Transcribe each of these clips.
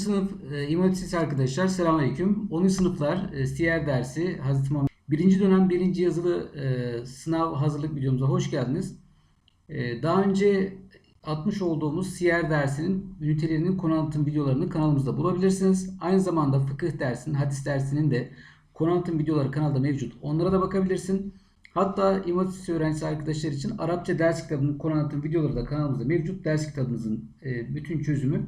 sınıf e, İmam arkadaşlar selamünaleyküm. 10. sınıflar e, siyer dersi Hazreti Muhammed. Birinci dönem birinci yazılı e, sınav hazırlık videomuza hoş geldiniz. E, daha önce atmış olduğumuz siyer dersinin ünitelerinin konu anlatım videolarını kanalımızda bulabilirsiniz. Aynı zamanda fıkıh dersinin, hadis dersinin de konu anlatım videoları kanalda mevcut. Onlara da bakabilirsin. Hatta İmam öğrencisi arkadaşlar için Arapça ders kitabının konu anlatım videoları da kanalımızda mevcut. Ders kitabımızın e, bütün çözümü.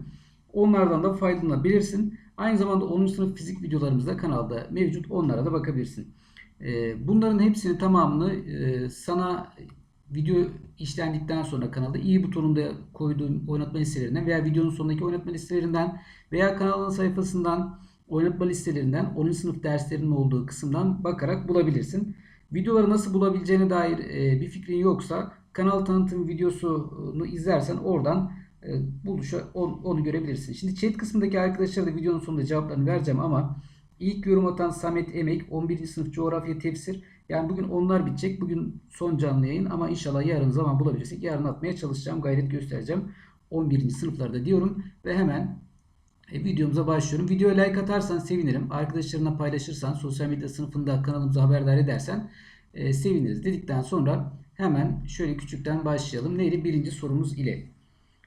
Onlardan da faydalanabilirsin. Aynı zamanda 10. sınıf fizik videolarımız da kanalda mevcut. Onlara da bakabilirsin. Ee, bunların hepsinin tamamını e, sana video işlendikten sonra kanalda i butonunda koyduğum oynatma listelerinden veya videonun sonundaki oynatma listelerinden veya kanalın sayfasından oynatma listelerinden 10. sınıf derslerinin olduğu kısımdan bakarak bulabilirsin. Videoları nasıl bulabileceğine dair e, bir fikrin yoksa kanal tanıtım videosunu izlersen oradan e, buluşa onu görebilirsin. Şimdi chat kısmındaki arkadaşlara da videonun sonunda cevaplarını vereceğim ama ilk yorum atan Samet Emek 11. sınıf coğrafya tefsir. Yani bugün onlar bitecek. Bugün son canlı yayın ama inşallah yarın zaman bulabilirsek yarın atmaya çalışacağım. Gayret göstereceğim. 11. sınıflarda diyorum ve hemen e, videomuza başlıyorum. Videoya like atarsan sevinirim. Arkadaşlarına paylaşırsan, sosyal medya sınıfında kanalımıza haberdar edersen e, seviniriz dedikten sonra hemen şöyle küçükten başlayalım. Neydi? Birinci sorumuz ile.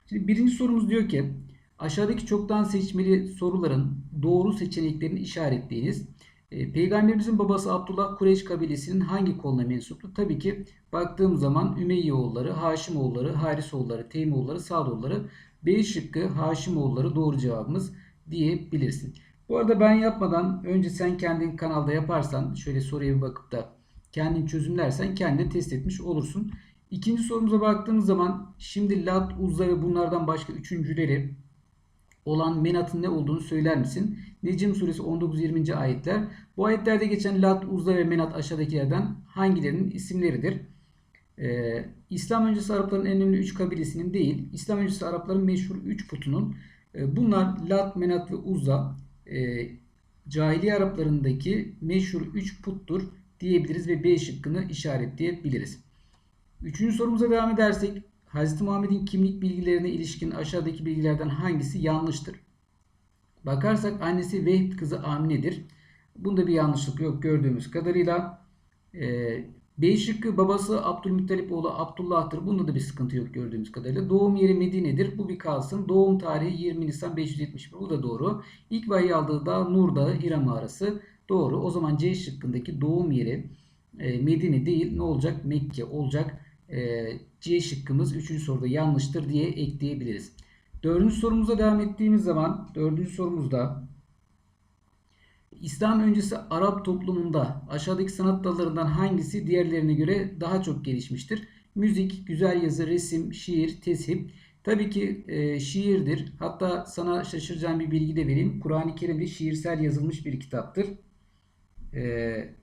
Şimdi birinci sorumuz diyor ki aşağıdaki çoktan seçmeli soruların doğru seçeneklerini işaretleyiniz. E, Peygamberimizin babası Abdullah Kureyş kabilesinin hangi koluna mensuptu? Tabii ki baktığım zaman Ümeyyeoğulları, Haşimoğulları, Harisoğulları, Teymoğulları, Saadoğulları. B şıkkı Haşimoğulları doğru cevabımız diyebilirsin. Bu arada ben yapmadan önce sen kendin kanalda yaparsan şöyle soruya bir bakıp da kendin çözümlersen kendi test etmiş olursun. İkinci sorumuza baktığımız zaman şimdi Lat, Uzza ve bunlardan başka üçüncüleri olan menatın ne olduğunu söyler misin? Necim suresi 19-20. ayetler. Bu ayetlerde geçen Lat, Uzza ve Menat aşağıdakilerden hangilerinin isimleridir? Ee, İslam öncesi Arapların en önemli üç kabilesinin değil, İslam öncesi Arapların meşhur üç putunun. E, bunlar Lat, Menat ve Uzza e, cahiliye Araplarındaki meşhur üç puttur diyebiliriz ve B şıkkını işaretleyebiliriz. Üçüncü sorumuza devam edersek Hz. Muhammed'in kimlik bilgilerine ilişkin aşağıdaki bilgilerden hangisi yanlıştır? Bakarsak annesi Vehb kızı Amine'dir. Bunda bir yanlışlık yok gördüğümüz kadarıyla. Ee, B şıkkı babası Abdülmuttalip oğlu Abdullah'tır. Bunda da bir sıkıntı yok gördüğümüz kadarıyla. Doğum yeri Medine'dir. Bu bir kalsın. Doğum tarihi 20 Nisan 571. Bu da doğru. İlk vahiy aldığı dağ Nur Dağı Hira mağarası. Doğru. O zaman C şıkkındaki doğum yeri e, Medine değil ne olacak? Mekke olacak. E, C şıkkımız 3. soruda yanlıştır diye ekleyebiliriz. Dördüncü sorumuza devam ettiğimiz zaman dördüncü sorumuzda İslam öncesi Arap toplumunda aşağıdaki sanat dallarından hangisi diğerlerine göre daha çok gelişmiştir? Müzik, güzel yazı, resim, şiir, teship. Tabii ki e, şiirdir. Hatta sana şaşıracağım bir bilgi de vereyim. Kur'an-ı Kerim'de şiirsel yazılmış bir kitaptır. E,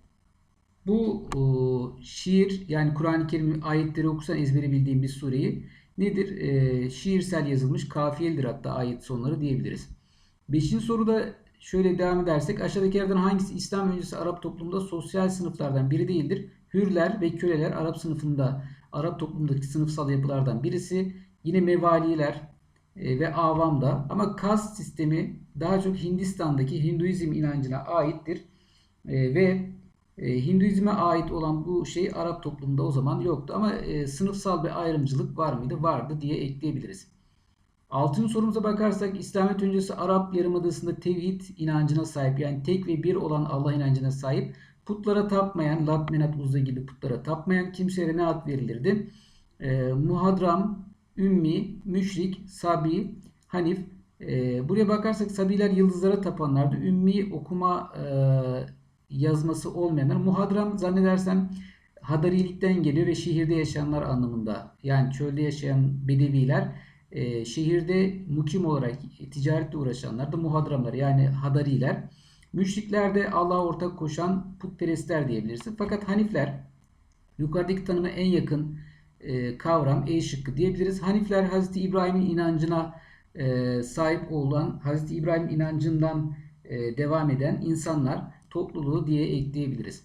bu o, şiir yani Kur'an-ı Kerim ayetleri okusan ezbere bildiğim bir sureyi nedir? E, şiirsel yazılmış kafiyelidir hatta ayet sonları diyebiliriz. Beşinci soruda şöyle devam edersek aşağıdakilerden hangisi İslam öncesi Arap toplumunda sosyal sınıflardan biri değildir? Hürler ve köleler Arap sınıfında Arap toplumundaki sınıfsal yapılardan birisi. Yine mevaliler e, ve avam da ama kast sistemi daha çok Hindistan'daki Hinduizm inancına aittir. E, ve e, Hinduizme ait olan bu şey Arap toplumunda o zaman yoktu ama e, sınıfsal bir ayrımcılık var mıydı? Vardı diye ekleyebiliriz. Altıncı sorumuza bakarsak İslamiyet öncesi Arap Yarımadası'nda tevhid inancına sahip yani tek ve bir olan Allah inancına sahip putlara tapmayan Lat, Menat, Uzza gibi putlara tapmayan kimselere ne ad verilirdi? E, muhadram, ümmi, müşrik, sabi, hanif. E, buraya bakarsak sabiler yıldızlara tapanlardı. Ümmi okuma e, yazması olmayanlar. Muhadram zannedersem Hadarilikten geliyor ve şehirde yaşayanlar anlamında. Yani çölde yaşayan bedeviler e, şehirde mukim olarak ticaretle uğraşanlar da muhadramlar yani hadariler. Müşrikler de Allah'a ortak koşan putperestler diyebilirsin. Fakat Hanifler yukarıdaki tanıma en yakın e, kavram E şıkkı diyebiliriz. Hanifler Hazreti İbrahim'in inancına e, sahip olan, Hazreti İbrahim inancından e, devam eden insanlar topluluğu diye ekleyebiliriz.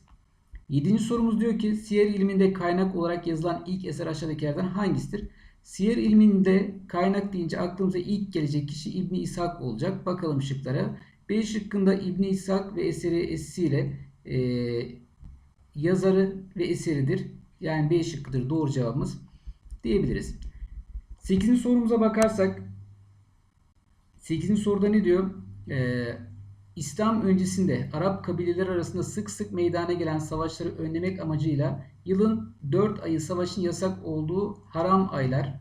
Yedinci sorumuz diyor ki siyer ilminde kaynak olarak yazılan ilk eser aşağıdakilerden hangisidir? Siyer ilminde kaynak deyince aklımıza ilk gelecek kişi İbni İshak olacak. Bakalım şıklara. B şıkkında İbni İshak ve eseri esiyle e, yazarı ve eseridir. Yani B şıkkıdır doğru cevabımız diyebiliriz. 8. sorumuza bakarsak 8. soruda ne diyor? Ee, İslam öncesinde Arap kabileleri arasında sık sık meydana gelen savaşları önlemek amacıyla yılın 4 ayı savaşın yasak olduğu haram aylar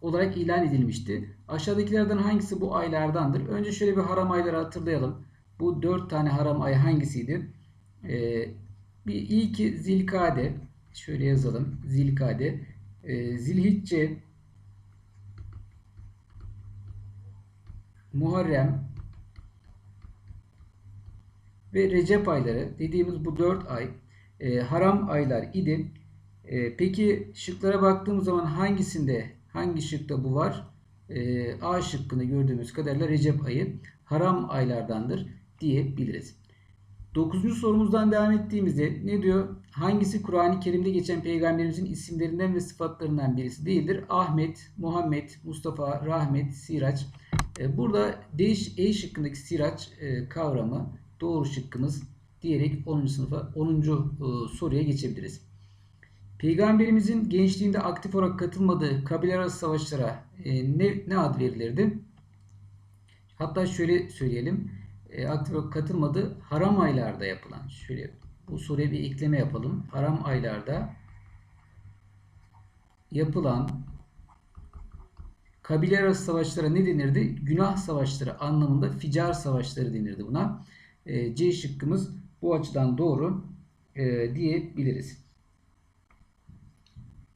olarak ilan edilmişti. Aşağıdakilerden hangisi bu aylardandır? Önce şöyle bir haram ayları hatırlayalım. Bu 4 tane haram ay hangisiydi? Ee, bir ilki Zilkade. Şöyle yazalım. Zilkade. Ee, Zilhicce. Muharrem ve Recep ayları dediğimiz bu 4 ay e, haram aylar idi. E, peki şıklara baktığımız zaman hangisinde hangi şıkta bu var? E, A şıkkını gördüğümüz kadarıyla Recep ayı haram aylardandır diyebiliriz. Dokuzuncu sorumuzdan devam ettiğimizde ne diyor? Hangisi Kur'an-ı Kerim'de geçen peygamberimizin isimlerinden ve sıfatlarından birisi değildir? Ahmet, Muhammed, Mustafa, Rahmet, Siraç. E, Burada D, E şıkkındaki Siraç e, kavramı doğru şıkkımız diyerek 10. sınıfa 10. e, soruya geçebiliriz. Peygamberimizin gençliğinde aktif olarak katılmadığı kabile arası savaşlara e, ne, ne ad verilirdi? Hatta şöyle söyleyelim. E, aktif olarak katılmadığı haram aylarda yapılan. Şöyle bu soruya bir ekleme yapalım. Haram aylarda yapılan kabile arası savaşlara ne denirdi? Günah savaşları anlamında ficar savaşları denirdi buna. E, C şıkkımız bu açıdan doğru e, diyebiliriz.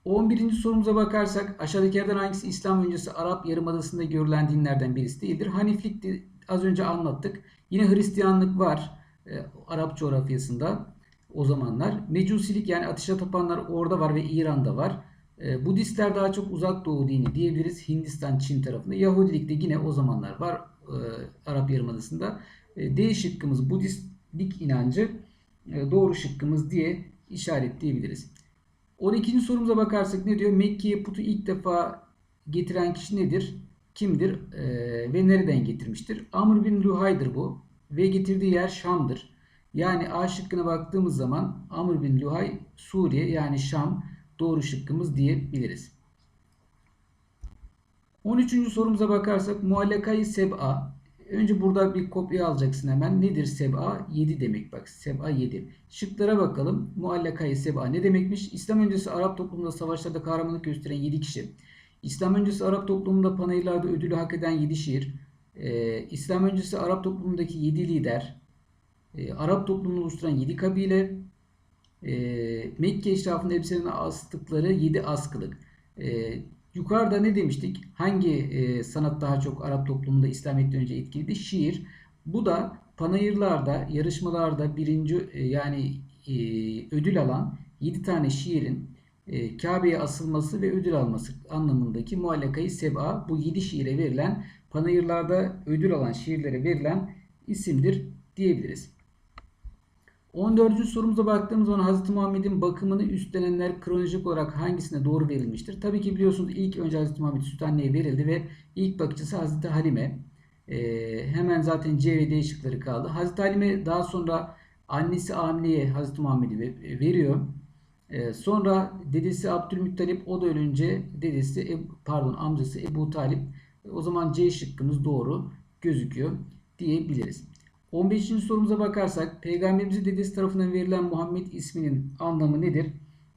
11. sorumuza bakarsak aşağıdakilerden hangisi İslam öncesi Arap Yarımadası'nda görülen dinlerden birisi değildir? Haniflik az önce anlattık. Yine Hristiyanlık var e, Arap coğrafyasında o zamanlar. Mecusilik yani ateşe tapanlar orada var ve İran'da var. E, Budistler daha çok uzak doğu dini diyebiliriz. Hindistan, Çin tarafında. Yahudilik de yine o zamanlar var Arap Yarımadası'nda. E, D şıkkımız Budistlik inancı e, doğru şıkkımız diye işaretleyebiliriz. 12. sorumuza bakarsak ne diyor? Mekke'ye putu ilk defa getiren kişi nedir? Kimdir? E, ve nereden getirmiştir? Amr bin Luhay'dır bu. Ve getirdiği yer Şam'dır. Yani A şıkkına baktığımız zaman Amr bin Luhay Suriye yani Şam doğru şıkkımız diyebiliriz. 13. sorumuza bakarsak muallakayı seb'a. Önce burada bir kopya alacaksın hemen. Nedir seb'a? 7 demek bak. Seb'a 7. Şıklara bakalım. Muallakayı seb'a ne demekmiş? İslam öncesi Arap toplumunda savaşlarda kahramanlık gösteren 7 kişi. İslam öncesi Arap toplumunda panayırlarda ödülü hak eden 7 şiir. Ee, İslam öncesi Arap toplumundaki 7 lider. Ee, Arap toplumunu oluşturan 7 kabile. Ee, Mekke eşrafında elbiselerine astıkları 7 askılık. Ee, Yukarıda ne demiştik? Hangi e, sanat daha çok Arap toplumunda İslamiyet'ten önce etkiliydi? Şiir. Bu da panayırlarda, yarışmalarda birinci e, yani e, ödül alan 7 tane şiirin e, Kabe'ye asılması ve ödül alması anlamındaki muallakayı seba bu 7 şiire verilen panayırlarda ödül alan şiirlere verilen isimdir diyebiliriz. 14. sorumuza baktığımız zaman Hz. Muhammed'in bakımını üstlenenler kronolojik olarak hangisine doğru verilmiştir? Tabii ki biliyorsunuz ilk önce Hz. Muhammed süt verildi ve ilk bakıcısı Hz. Halime. Ee, hemen zaten C ve D şıkları kaldı. Hz. Halime daha sonra annesi Amine'ye Hz. Muhammed'i veriyor. Ee, sonra dedesi Abdülmuttalip o da ölünce dedesi pardon amcası Ebu Talip o zaman C şıkkımız doğru gözüküyor diyebiliriz. 15. sorumuza bakarsak Peygamberimize dedesi tarafından verilen Muhammed isminin anlamı nedir?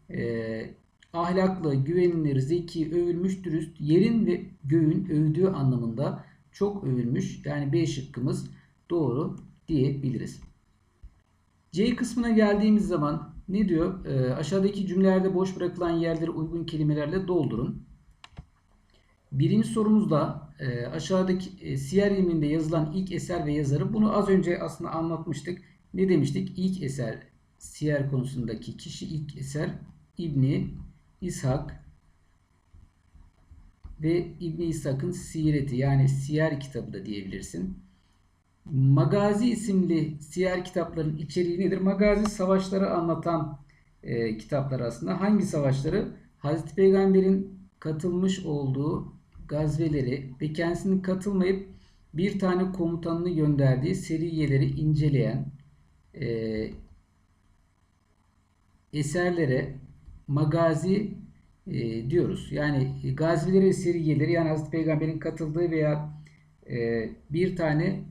Ee, ahlaklı, güvenilir, zeki, övülmüş, dürüst, yerin ve göğün övdüğü anlamında çok övülmüş. Yani B şıkkımız doğru diyebiliriz. C kısmına geldiğimiz zaman ne diyor? Ee, aşağıdaki cümlelerde boş bırakılan yerleri uygun kelimelerle doldurun. Birinci sorumuzda e, aşağıdaki e, siyer ilminde yazılan ilk eser ve yazarı. Bunu az önce aslında anlatmıştık. Ne demiştik? İlk eser siyer konusundaki kişi ilk eser İbni İshak ve İbni İshak'ın sireti yani siyer kitabı da diyebilirsin. Magazi isimli siyer kitapların içeriği nedir? Magazi savaşları anlatan e, kitaplar aslında. Hangi savaşları? Hazreti Peygamber'in katılmış olduğu gazveleri ve kendisinin katılmayıp bir tane komutanını gönderdiği seriyeleri inceleyen e, eserlere magazi e, diyoruz. Yani gazileri ve seriyeleri yani Hazreti Peygamber'in katıldığı veya e, bir tane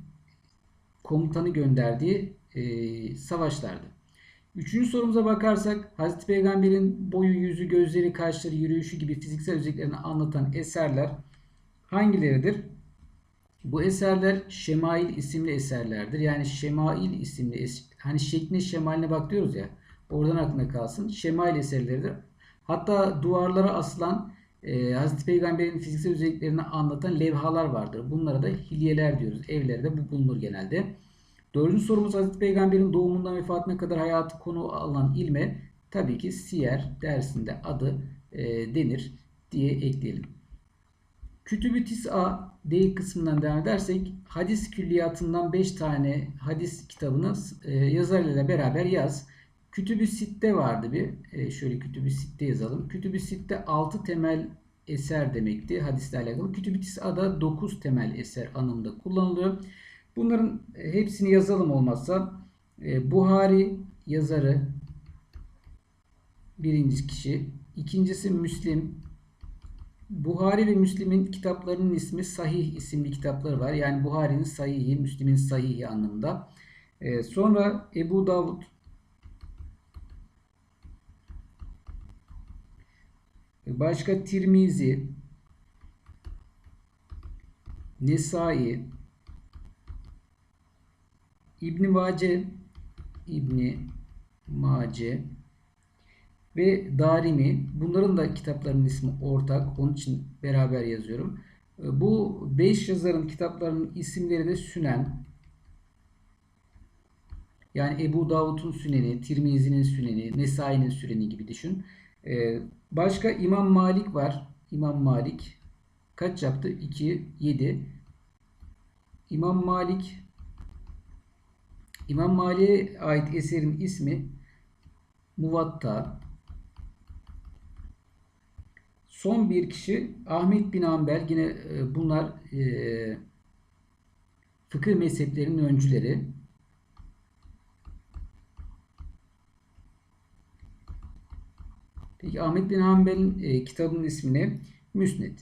komutanı gönderdiği e, savaşlardı. Üçüncü sorumuza bakarsak Hazreti Peygamber'in boyu, yüzü, gözleri, kaşları, yürüyüşü gibi fiziksel özelliklerini anlatan eserler hangileridir? Bu eserler Şemail isimli eserlerdir. Yani Şemail isimli hani şekline şemaline bak diyoruz ya. Oradan aklına kalsın. Şemail eserleridir. Hatta duvarlara asılan e, Hazreti Peygamber'in fiziksel özelliklerini anlatan levhalar vardır. Bunlara da hilyeler diyoruz. Evlerde bu bulunur genelde. Dördüncü sorumuz Hazreti Peygamber'in doğumundan vefatına kadar hayatı konu alan ilme tabii ki siyer dersinde adı e, denir diye ekleyelim. Kütüb-ü Tis'a D kısmından devam edersek hadis külliyatından 5 tane hadis kitabını e, yazarıyla beraber yaz. Kütüb-ü Sitte vardı bir. E, şöyle Kütüb-ü Sitte yazalım. Kütüb-ü Sitte 6 temel eser demekti hadisle alakalı. Kütüb-ü Tis'a'da 9 temel eser anlamında kullanılıyor. Bunların hepsini yazalım olmazsa e, Buhari yazarı birinci kişi. ikincisi Müslim. Buhari ve Müslim'in kitaplarının ismi Sahih isimli kitapları var. Yani Buhari'nin Sahihi, Müslim'in Sahihi anlamında. E, sonra Ebu Davud Başka Tirmizi, Nesai, İbn Mace, İbn Mace ve Darimi. Bunların da kitaplarının ismi ortak. Onun için beraber yazıyorum. Bu 5 yazarın kitaplarının isimleri de Sünen. Yani Ebu Davud'un Süneni, Tirmizi'nin Süneni, Nesai'nin Süneni gibi düşün. Ee, başka İmam Malik var. İmam Malik kaç yaptı? 2, 7. İmam Malik İmam Malik'e ait eserin ismi Muvatta. Son bir kişi Ahmet bin Hanbel. Yine e, bunlar e, fıkıh mezheplerinin öncüleri. Peki Ahmet bin Hanbel'in e, kitabının ismini Müsned.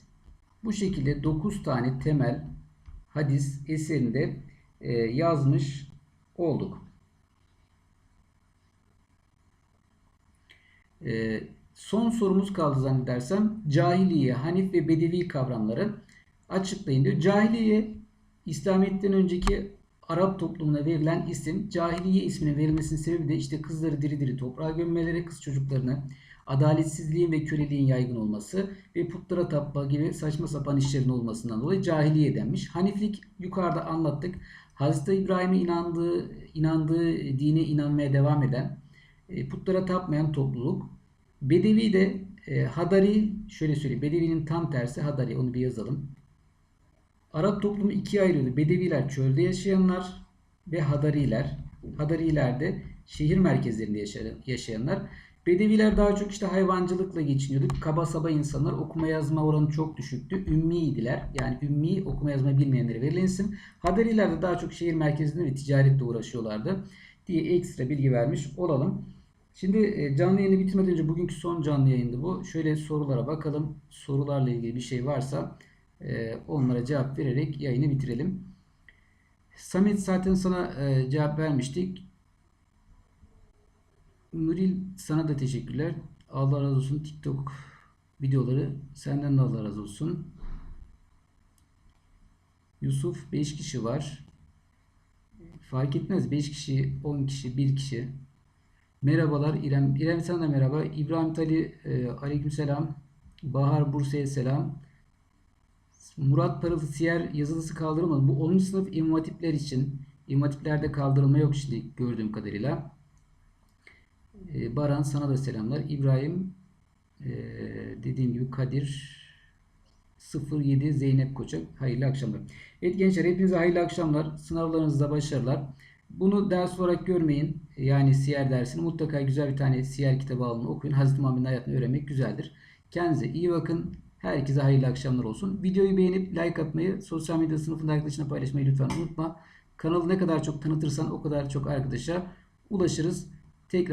Bu şekilde 9 tane temel hadis eserinde e, yazmış olduk. E, son sorumuz kaldı zannedersem. Cahiliye, Hanif ve Bedevi kavramları açıklayın diyor. Cahiliye İslamiyet'ten önceki Arap toplumuna verilen isim. Cahiliye isminin verilmesinin sebebi de işte kızları diri diri toprağa gömmeleri, kız çocuklarını adaletsizliğin ve köleliğin yaygın olması ve putlara tapma gibi saçma sapan işlerin olmasından dolayı cahiliye denmiş. Haniflik yukarıda anlattık. Hazreti İbrahim'e inandığı, inandığı dine inanmaya devam eden, e, putlara tapmayan topluluk. Bedevi de e, Hadari, şöyle söyleyeyim, Bedevi'nin tam tersi Hadari, onu bir yazalım. Arap toplumu ikiye ayrıldı. Bedeviler çölde yaşayanlar ve Hadariler. Hadariler de şehir merkezlerinde yaşayanlar. Bedeviler daha çok işte hayvancılıkla geçiniyordu. Kaba saba insanlar okuma yazma oranı çok düşüktü. Ümmiydiler. Yani ümmi okuma yazma bilmeyenlere verilen isim. Hadariler de daha çok şehir merkezinde ve ticaretle uğraşıyorlardı diye ekstra bilgi vermiş olalım. Şimdi e, canlı yayını bitirmeden önce bugünkü son canlı yayındı bu. Şöyle sorulara bakalım. Sorularla ilgili bir şey varsa e, onlara cevap vererek yayını bitirelim. Samet zaten sana e, cevap vermiştik. Nuril sana da teşekkürler. Allah razı olsun. TikTok videoları senden de Allah razı olsun. Yusuf 5 kişi var. Fark etmez 5 kişi, 10 kişi, 1 kişi. Merhabalar İrem. İrem sana da merhaba. İbrahim Tali e, aleykümselam. Bahar Bursa'ya selam. Murat Parıltı Siyer yazılısı kaldırılmadı. Bu 10. sınıf imam için. İmam kaldırılma yok şimdi gördüğüm kadarıyla. Ee, Baran sana da selamlar. İbrahim e, dediğim gibi Kadir 07 Zeynep Koçak. Hayırlı akşamlar. Evet gençler hepinize hayırlı akşamlar. Sınavlarınızda başarılar. Bunu ders olarak görmeyin. Yani siyer dersini mutlaka güzel bir tane siyer kitabı alın okuyun. Hazreti Muhammed'in hayatını öğrenmek güzeldir. Kendinize iyi bakın. Herkese hayırlı akşamlar olsun. Videoyu beğenip like atmayı, sosyal medya sınıfında arkadaşına paylaşmayı lütfen unutma. Kanalı ne kadar çok tanıtırsan o kadar çok arkadaşa ulaşırız.